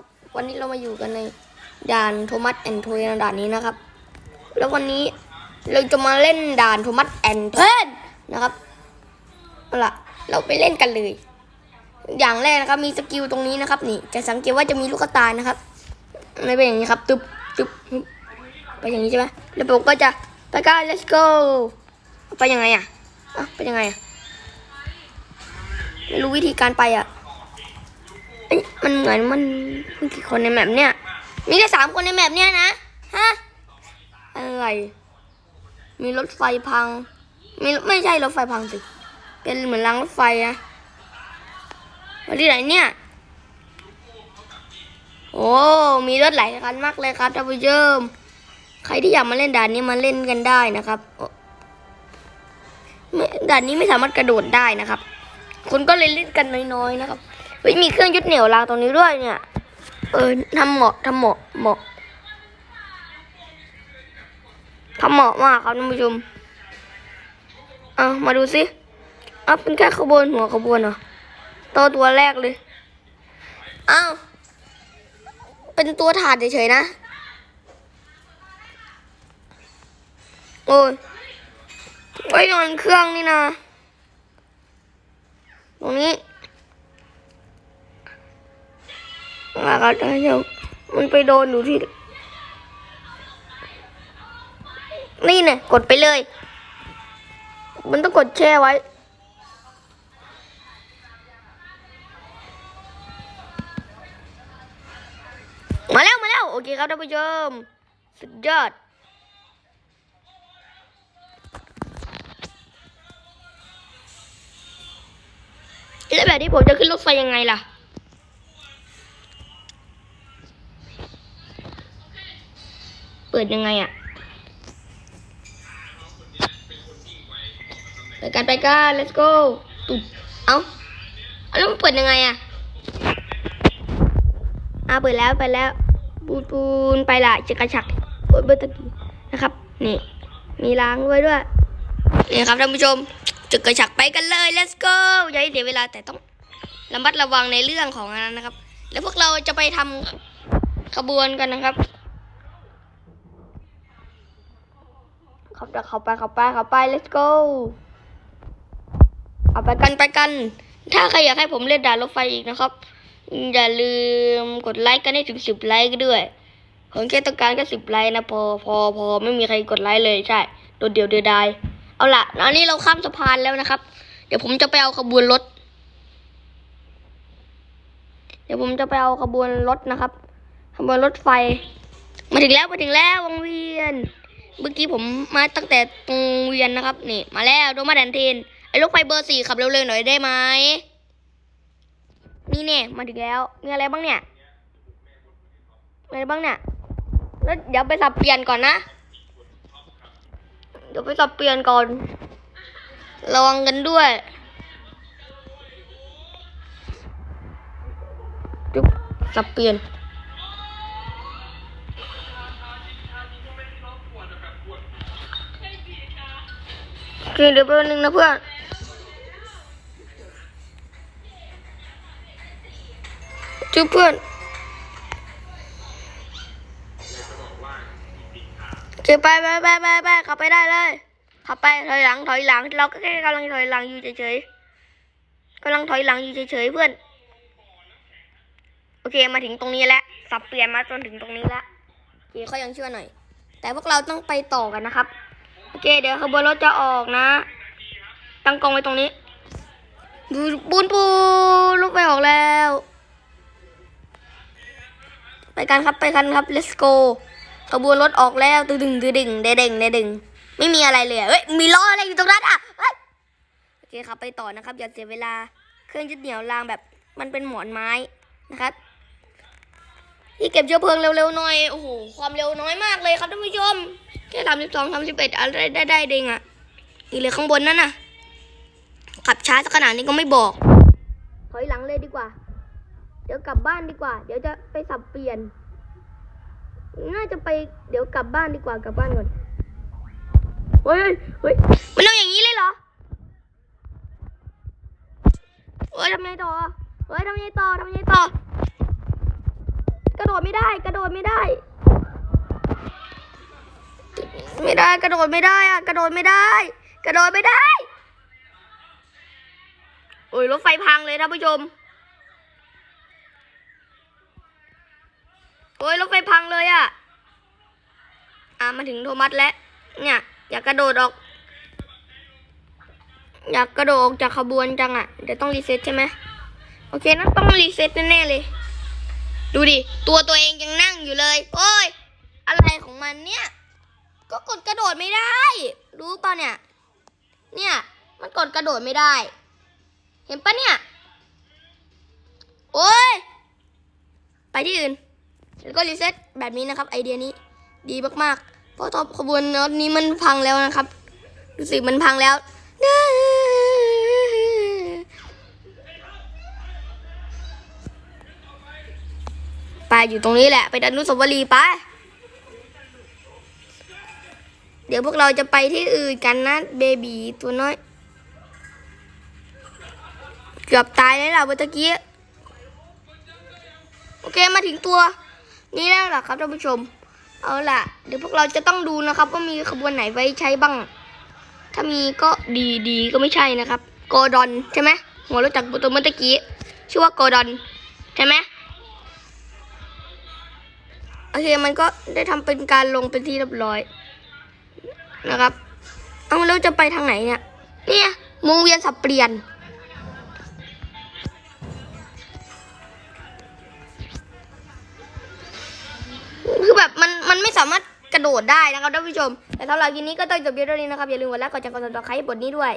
ครับ วันนี้เรามาอยู่กันในด่านโทมัสแอนโทยด่านนี้นะครับ แล้ววันนี้เราจะมาเล่นด่านโทมัสแอนเทนนะครับเอาล่ะเราไปเล่นกันเลย อย่างแรกนะครับมีสกิลตรงนี้นะครับ นี่ จะสังเกตว่าจะมีลูกตานะครับไม่เป็นอย่างนี้ครับตึบตึบตึบไปอย่างนี้ใช่ไหมแล้วผมก็จะไปกัน let's go ไปยังไงอะอะไปยังไงอะไม่รู้วิธีการไปอะ เอ้ยมันเหมือนมันมีกี่คนในแมปเนี่ย มีแค่สามคนในแมปเนี่ยนะ ฮะ อะไร มีรถไฟพัง มีไม่ใช่รถไฟพังสิ เป็นเหมือนรางรถไฟนะมาที่ไหนเนี่ย โอ้ มีรถหลายคันมากเลยครับท่านผู้ชม ใครที่อยากมาเล่นด่านนี้มาเล่นกันได้นะครับด่านนี้ไม่สามารถกระโดดได้นะครับคนก็เลยเล่นกันน้อยๆนะครับ เฮ้ยมีเครื่องยึดเหนี่ยวรางตรงนี้ด้วยเนี่ย เออทำเหมาะทำเหมาะเหมาะทำเหมาะมากครับท่านผู้ชมเอามาดูสิเอาเป็นแค่ขบวนหัวขบวนเหรอตัวตัวแรกเลยอ้าวเป็นตัวถาดเฉยๆนะ โอ้ยไว้นอนเครื่องนี่นะ ตรงนี้ มาก็ได้เดี๋ยวมันไปโดนอยู่ที่ นี่เนี่ยกดไปเลย มันต้องกดแช่ไว้มาแล้วมาแล้วโอเคครับท่านผู้ชมสุดยอดแล้วแบบนี้ผมจะขึ้นรถไฟยังไงล่ะ ปิดยังไงอะไปกันไปกัน let's go ตุบเอ้าเอาแล้วมันเปิดยังไงอะอ่าเปิดแล้วไปแล้วปูนปูนไปละจะกระชักโอ้ยเบอร์ตะกี้นะครับ นี่ มีล้างไว้ด้วยนี่ครับท่านผู้ชมจุดกระชักไปกันเลย let's go อย่าให้เสียเวลาแต่ต้องระมัดระวังในเรื่องของอันนั้นนะครับ แล้วพวกเราจะไปทำขบวนกันนะครับ ขับเข้าไปเข้าไปเข้าไป let's go เอาไปกันไปกัน ถ้าใครอยากให้ผมเล่นด่านรถไฟอีกนะครับ อย่าลืมกดไลค์กันให้ถึงสิบไลค์ด้วยผมแค่ต้องการแค่สิบไลค์นะพอพอพอไม่มีใครกดไลค์เลยใช่โดดเดียวเดียวดายเอาล่ะแล้วนี้เราข้ามสะพานแล้วนะครับ เดี๋ยวผมจะไปเอาขบวนรถ เดี๋ยวผมจะไปเอาขบวนรถนะครับขบวนรถไฟ มาถึงแล้วมาถึงแล้ววงเวียน เมื่อกี้ผมมาตั้งแต่ตรงเวียนนะครับ นี่ มาแล้วโดมาแดนเทนไอ้รถไฟเบอร์สี่ขับเร็วๆหน่อยได้ไหมนี่เนี่ยมาถึงแล้ว มีอะไรบ้างเนี่ยมีอะไรบ้างเนี่ยแล้วเดี๋ยวไปสับเปลี่ยนก่อนนะ เดี๋ยวไปสับเปลี่ยนก่อน ระวังกันด้วยจุ๊บสับเปลี่ยน เคเดี๋ยวแป๊บนึงนะเพื่อนจุ๊บเพื่อนโอเคไปไปไปไปไปขับไปได้เลยขับไปถอยหลังถอยหลัง เราก็แค่กำลังถอยหลังอยู่เฉยๆกำลังถอยหลังอยู่เฉยๆเพื่อนโอเคมาถึงตรงนี้แล้วสับเปลี่ยนมาจนถึงตรงนี้แล้วโอเคเขายังเชื่อหน่อย แต่พวกเราต้องไปต่อกันนะครับ โอเค เดี๋ยวขบวนรถจะออกนะ ตั้งกองไว้ตรงนี้ดูปูนปูลูกไปออกแล้ว ไปกันครับไปกันครับ let's go ขบวนรถออกแล้วตึงดึงตึงดึงเดดึงเดดึงไม่มีอะไรเลยเฮ้ยมีล้ออะไรอยู่ตรงนั้นอะโอเคครับไปต่อนะครับอย่าเสียเวลาเครื่องยึดเหนี่ยวรางแบบมันเป็นหมอนไม้นะครับที่เก็บเชื้อเพลิงเร็วๆหน่อยโอ้โหความเร็วน้อยมากเลยครับท่านผู้ชม แค่สามสิบสองสามสิบเอ็ดอะไรได้ได้เด้งอะนี่เลยข้างบนนั่นน่ะ ขับช้าสักขนาดนี้ก็ไม่บอก ถอยหลังเลยดีกว่า เดี๋ยวกลับบ้านดีกว่า เดี๋ยวจะไปสับเปลี่ยน น่าจะไปเดี๋ยวกลับบ้านดีกว่ากลับบ้านก่อนเฮ้ยเฮ้ยมันเอาอย่างนี้เลยเหรอเฮ้ยทำไงต่อเฮ้ยทำไงต่อทำไงต่อดไม่ได้ กระโดดไม่ได้ ไม่ได้กระโดดไม่ได้อะกระโดดไม่ได้ กระโดดไม่ได้โอ้ยรถไฟพังเลยท่านผู้ชมโอ้ยรถไฟพังเลยอะอะมาถึงโทมัสแล้ว เนี่ย อยากกระโดดออก อยากกระโดดออกจากขบวนจังอะเดี๋ยวต้องรีเซ็ตใช่ไหมโอเคนะต้องรีเซ็ตแน่ๆเลย ดูดิ ตัวตัวเองยังนั่งอยู่เลย โอ้ย อะไรของมันเนี่ย ก็กดกระโดดไม่ได้ รู้ป่ะเนี่ย เนี่ย มันกดกระโดดไม่ได้ เห็นป่ะเนี่ย โอ้ย ไปที่อื่น แล้วก็รีเซ็ตแบบนี้นะครับ ไอเดียนี้ ดีมากๆ เพราะท็อปขบวนรถนี้มันพังแล้วนะครับดูสิมันพังแล้ว ไปอยู่ตรงนี้แหละ ไปดันนุสวรีไป เดี๋ยวพวกเราจะไปที่อื่นกันนะเบบีตัวน้อย เกือบตายแล้วล่ะเมื่อกี้ โอเคมาถึงตัว นี้แล้วล่ะครับท่านผู้ชม เอาล่ะ เดี๋ยวพวกเราจะต้องดูนะครับว่ามีขบวนไหนไว้ใช้บ้าง ถ้ามีก็ดีดีก็ไม่ใช่นะครับ โกดอนใช่ไหมหัวรถจักตัวเมื่อกี้ ชื่อว่าโกดอนใช่ไหมโอเค มันก็ได้ทำเป็นการลงเป็นที่เรียบร้อย นะครับ เอาแล้วจะไปทางไหนเนี่ย เนี่ยวงเวียนสับเปลี่ยน คือแบบมันมันไม่สามารถกระโดดได้นะครับท่านผู้ชม แต่สำหรับคลิปนี้ก็ต้องจบเพียงเท่านี้นะครับ อย่าลืมกดไลค์กดแชร์กดติดตามใครบทนี้ด้วย